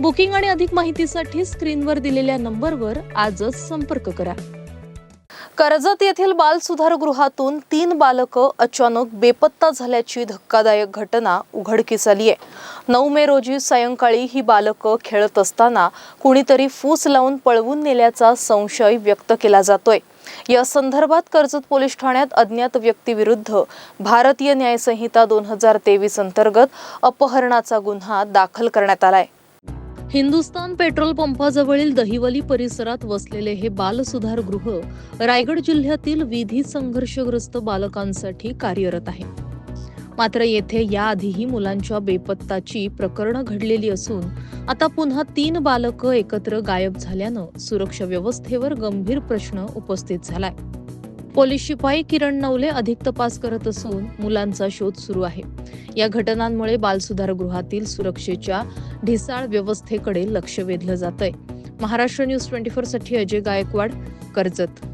Booking आणि अधिक माहितीसाठी स्क्रीनवर दिलेल्या नंबरवर आजच संपर्क करा. कर्जत येथील बाल सुधारगृहातून तीन बालकं अचानक बेपत्ता झाल्याची धक्कादायक घटना उघडकीस आली आहे नऊ मे रोजी सायंकाळी ही बालकं खेळत असताना कुणीतरी फूस लावून पळवून नेल्याचा संशय व्यक्त केला जातोय. या संदर्भात कर्जत पोलीस ठाण्यात अज्ञात व्यक्तीविरुद्ध भारतीय न्यायसंहिता दोन हजार तेवीस अंतर्गत अपहरणाचा गुन्हा दाखल करण्यात आलाय. हिंदुस्तान पेट्रोल पंपाजवळील दहिवली परिसरात वसलेले हे बालसुधारगृह रायगड जिल्ह्यातील विधी संघर्षग्रस्त बालकांसाठी कार्यरत आहे. मात्र येथे याआधीही मुलांच्या बेपत्ताची प्रकरणं घडलेली असून आता पुन्हा तीन बालकं एकत्र गायब झाल्यानं सुरक्षा व्यवस्थेवर गंभीर प्रश्न उपस्थित झालाय. पोलीस शिपाई किरण नवले अधिक तपास करत असून मुलांचा शोध सुरू आहे. या घटनांमुळे बालसुधारगृहातील सुरक्षेच्या ढिसाळ व्यवस्थेकडे लक्ष वेधलं जात आहे महाराष्ट्र न्यूज ट्वेंटी फोरसाठी अजय गायकवाड कर्जत.